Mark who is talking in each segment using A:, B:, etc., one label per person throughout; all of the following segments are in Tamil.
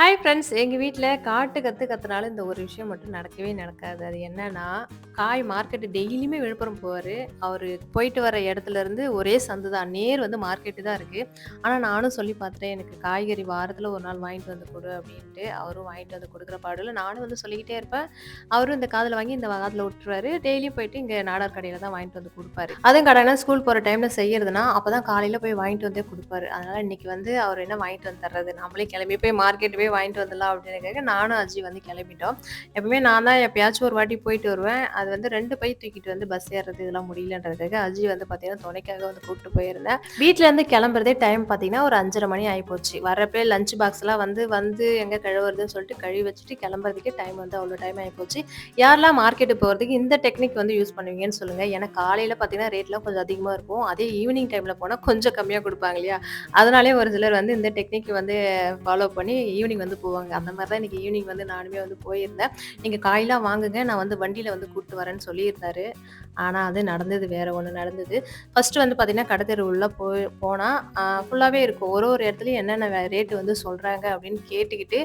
A: ஹாய் ஃப்ரெண்ட்ஸ் எங்கள் வீட்டில் காட்டு கற்று கத்துனாலும் இந்த ஒரு விஷயம் மட்டும் நடக்கவே நடக்காது. அது என்னன்னா காய் மார்க்கெட்டு டெய்லியுமே விழுப்புரம் போவார். அவர் போயிட்டு வர இடத்துல இருந்து ஒரே சந்து தான். நேர் வந்து மார்க்கெட்டு தான் இருக்குது ஆனால் நானும் சொல்லி பார்த்துட்டேன் எனக்கு காய்கறி வாரத்தில் ஒரு நாள் வாங்கிட்டு வந்து கொடு அப்படின்ட்டு அவரும் வாங்கிட்டு வந்து கொடுக்குற பாடல நானும் வந்து சொல்லிக்கிட்டே இருப்பேன். அவரும் இந்த காதில் வாங்கி இந்த காதில் விட்டுருவாரு. டெய்லியும் போயிட்டு இங்கே நாடார் கடையில் தான் வாங்கிட்டு வந்து கொடுப்பாரு. அதுவும் கடைனா ஸ்கூல் போகிற டைமில் செய்யறதுனா அப்போ தான் காலையில் போய் வாங்கிட்டு வந்தே கொடுப்பாரு. அதனால் இன்றைக்கி வந்து அவர் என்ன வாங்கிட்டு வந்து தர்றது? நம்மளே கிளம்பி போய் மார்க்கெட் போய் வாங்கிட்டு வந்துடலாம் அப்படின்னு நானும் அஜி வந்து கிளம்பிட்டோம். எப்பவுமே நான் தான் எப்பயாச்சும் ஒரு வாட்டி போயிட்டு வருவேன். அது வந்து ரெண்டு பை தூக்கிட்டு வந்து பஸ் ஏறுறது இதெல்லாம் முடியலன்றதுக்காக அஜி வந்து பார்த்தீங்கன்னா துணைக்காக வந்து கூப்பிட்டு போயிருந்தேன். வீட்டில் இருந்து கிளம்புறதே டைம் பார்த்தீங்கன்னா ஒரு அஞ்சரை மணி ஆகிப்போச்சு வரப்பே லஞ்ச் பாக்ஸ்லாம் வந்து வந்து எங்கே கழுவுறதுன்னு சொல்லிட்டு கழுவி வச்சுட்டு கிளம்புறதுக்கே டைம் வந்து அவ்வளோ டைம் ஆகிப்போச்சு யாரெல்லாம் மார்க்கெட்டு போகிறதுக்கு இந்த டெக்னிக் வந்து யூஸ் பண்ணுவீங்கன்னு சொல்லுங்கள் ஏன்னா காலையில் பார்த்தீங்கன்னா ரேட்லாம் கொஞ்சம் அதிகமாக இருக்கும். அதே ஈவினிங் டைமில் போனால் கொஞ்சம் கம்மியாக கொடுப்பாங்க இல்லையா? அதனாலே ஒரு சிலர் வந்து இந்த டெக்னிக் வந்து ஃபாலோ பண்ணி ஈவினிங் வந்து போவாங்க. அந்த மாதிரி தான் இன்றைக்கி ஈவினிங் வந்து நானுமே வந்து போயிருந்தேன். நீங்கள் காயெலாம் வாங்குங்க. நான் வந்து வண்டியில் வந்து கூப்பிட்டு வரேன்னு சொல்லியிருந்தாரு. ஆனால் அது நடந்தது. வேறு ஒன்று நடந்தது. ஃபஸ்ட்டு வந்து பார்த்திங்கன்னா கடத்தெரு உள்ளே போய் போனால் ஃபுல்லாகவே இருக்கும். ஒரு ஒரு இடத்துலையும் என்னென்ன ரேட்டு வந்து சொல்கிறாங்க அப்படின்னு கேட்டுக்கிட்டு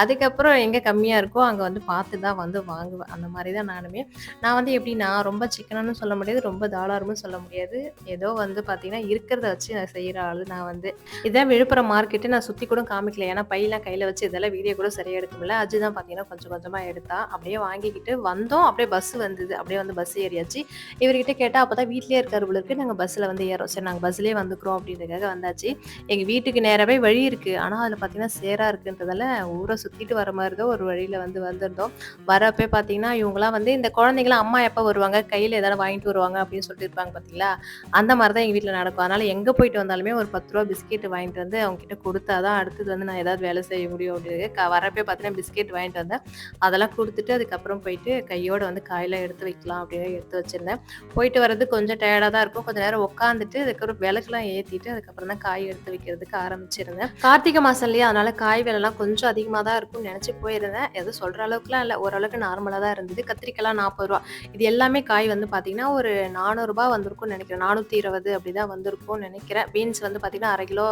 A: அதுக்கப்புறம் எங்கே கம்மியாக இருக்கோ அங்கே வந்து பார்த்து தான் வந்து வாங்குவேன். அந்த மாதிரி தான் நானுமே. நான் வந்து எப்படின்னா ரொம்ப சிக்கனானு சொல்ல முடியாது. ரொம்ப தாளாரமும் சொல்ல முடியாது. ஏதோ வந்து பார்த்திங்கன்னா இருக்கிறத வச்சு நான் செய்கிற ஆள் நான் வந்து. இதான் விழுப்புரம் மார்க்கெட்டு நான் சுற்றி கூட காமிக்கல. ஏன்னா பையெல்லாம் கையில் வச்சு இதெல்லாம் வீடியோ கூட சரியாக எடுக்க முடியல. அஜி தான் பார்த்தீங்கன்னா கொஞ்சம் கொஞ்சமாக எடுத்தா. அப்படியே வாங்கிக்கிட்டு வந்தோம். அப்படியே பஸ் வந்தது. அப்படியே வந்து பஸ் ஏறியாச்சு. இவர்கிட்ட கேட்டால் அப்போ தான் வீட்லேயே இருக்கிறவங்களுக்கு இருக்கு. நாங்கள் பஸ்ஸில் வந்து ஏறோம் சரி நாங்கள் பஸ்லேயே வந்துக்கிறோம் அப்படின்றதுக்காக வந்தாச்சு. எங்கள் வீட்டுக்கு நேராகவே வழி இருக்குது ஆனால் அதில் பார்த்தீங்கன்னா சேராக இருக்குன்றதால ஊரை சுற்றிட்டு வர மாதிரி தான் ஒரு வழியில் வந்து வந்திருந்தோம். வரப்போ பார்த்தீங்கன்னா இவங்களாம் வந்து இந்த குழந்தைங்களாம் அம்மா எப்போ வருவாங்க. கையில் எதாவது வாங்கிட்டு வருவாங்க அப்படின்னு சொல்லிட்டு இருப்பாங்க பார்த்தீங்களா அந்த மாதிரி தான் எங்கள் வீட்டில் நடக்கும். அதனால் எங்கே போயிட்டு வந்தாலுமே ஒரு பத்து ரூபா பிஸ்கெட் வாங்கிட்டு வந்து அவங்க கிட்ட கொடுத்தா தான் அடுத்தது வந்து நான் ஏதாவது வேலை செய்ய முடியும். அப்படின்னு வரப்போ பார்த்தீங்கன்னா பிஸ்கெட் வாங்கிட்டு வந்தேன். அதெல்லாம் கொடுத்துட்டு அதுக்கப்புறம் போயிட்டு கையோட வந்து காயெல்லாம் எடுத்து வைக்கலாம் அப்படின்னு எடுத்து வச்சுருந்தேன். போயிட்டு வர்றது கொஞ்சம் டயர்டாக தான் இருக்கும். கொஞ்சம் நேரம் உட்காந்துட்டு அதுக்கப்புறம் விளக்குலாம் ஏற்றிட்டு அதுக்கப்புறம் தான் காய் எடுத்து வைக்கிறதுக்கு ஆரம்பிச்சிருந்தேன். கார்த்திகை மாதம் இல்லையா? அதனால காய் விலைலாம் கொஞ்சம் அதிகமாக தான் இருக்கும்னு நினச்சி போயிருந்தேன். எதுவும் சொல்கிற அளவுக்குலாம் இல்லை. ஓரளவுக்கு நார்மலாக தான் இருந்தது. கத்திரிக்காய்லாம் நாற்பது ரூபா. இது எல்லாமே காய் வந்து பார்த்தீங்கன்னா ஒரு நானூறுரூபா வந்திருக்கும்னு நினைக்கிறேன். நானூற்றி இருபது அப்படி தான் வந்திருக்கும்னு நினைக்கிறேன். பீன்ஸ் வந்து பார்த்தீங்கன்னா அரை கிலோ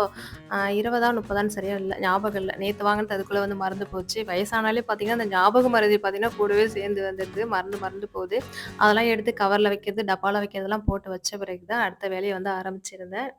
A: இருபதா முப்பதான்னு சரியாக இல்லை ஞாபகம் இல்லை. நேற்று வாங்கினது அதுக்குள்ளே வந்து மறந்து போச்சு. வயசானாலே பார்த்தீங்கன்னா அந்த ஞாபகம் மருதி பார்த்தீங்கன்னா கூடவே சேர்ந்து வந்துடுது மறந்து மறந்து போகுது. அதெல்லாம் எடுத்து கவரில் வைக்கிறது டப்பாவில் வைக்கிறதெல்லாம் போட்டு வச்ச பிறகு தான் அடுத்த வேலையை வந்து ஆரம்பிச்சிருந்தேன்.